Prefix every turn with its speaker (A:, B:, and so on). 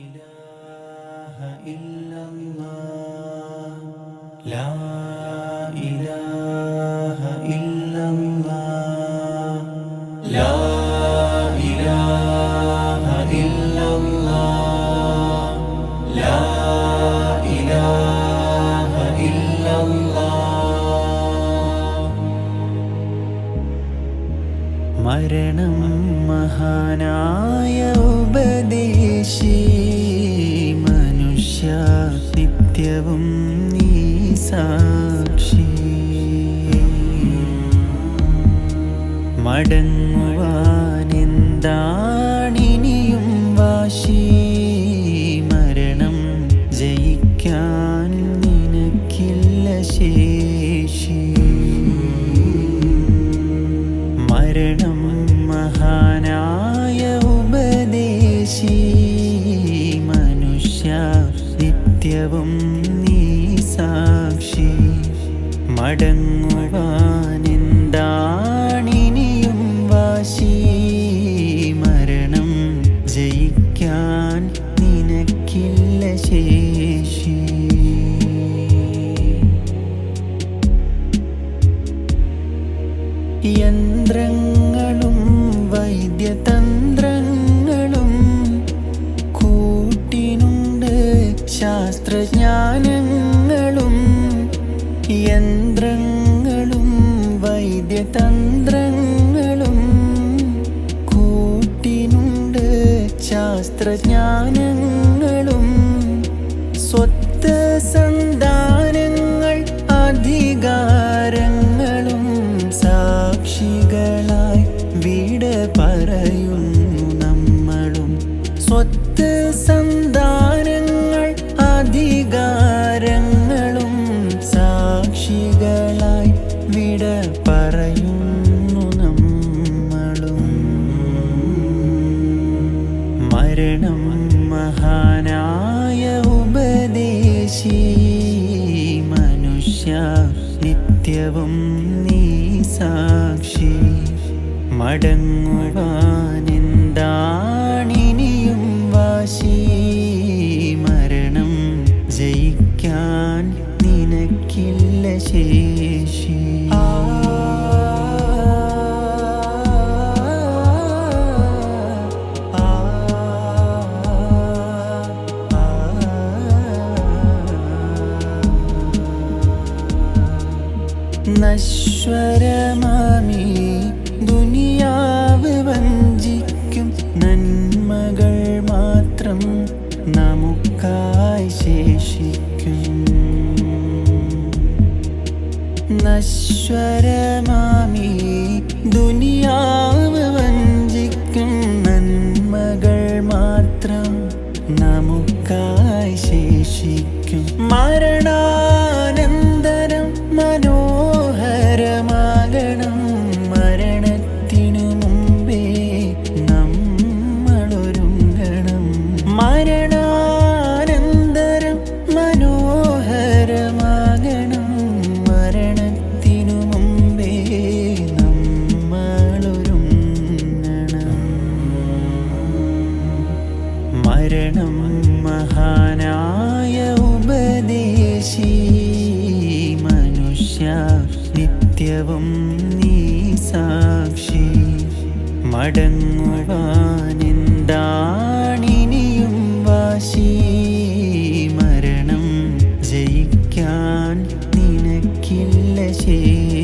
A: إله إلا الله. لا മരണം മഹാനായ ഉപദേശി. മനുഷ്യ നിത്യവും നീ സാക്ഷി. മടങ്ങുവാനെന്താണിനിയും വാശി. മരണം ജയിക്കാൻ നിനക്കില്ല ശേഷി നിത്യവും നീ സാക്ഷി. മടങ്ങുവാനെന്താണിനിയും വാശി. മരണം ജയിക്കാൻ നിനക്കില്ല ശേഷി. യന്ത്രങ്ങളും വൈദ്യതന്ത്രങ്ങളും ശാസ്ത്രജ്ഞാനങ്ങളും യന്ത്രങ്ങളും വൈദ്യതന്ത്രങ്ങളും കൂട്ടിനുണ്ട് ശാസ്ത്രജ്ഞാനങ്ങളും. സ്വത്ത് സന്താനങ്ങൾ അധികാരങ്ങളും സാക്ഷികളായി വീട് പറയുന്നു നമ്മളും. സ്വത്ത് വിട പറയുന്നു നമ്മളും. മരണം മഹാനായ ഉപദേശി മനുഷ്യ നിത്യവും നീ സാക്ഷി. മടങ്ങുവാനെന്താണിനിയും വാശി? മരണം ജയിക്കാൻ നിനക്കില്ല ശേഷി. നശ്വരമാമി മാത്രം നമുക്കായി ശേഷിക്കും. മരണാനന്തരം നിത്യവും നീ സാക്ഷി. മടങ്ങുവാനെന്താണിനിയും വാശി. മരണം ജയിക്കാൻ നിനക്കില്ല ശേഷി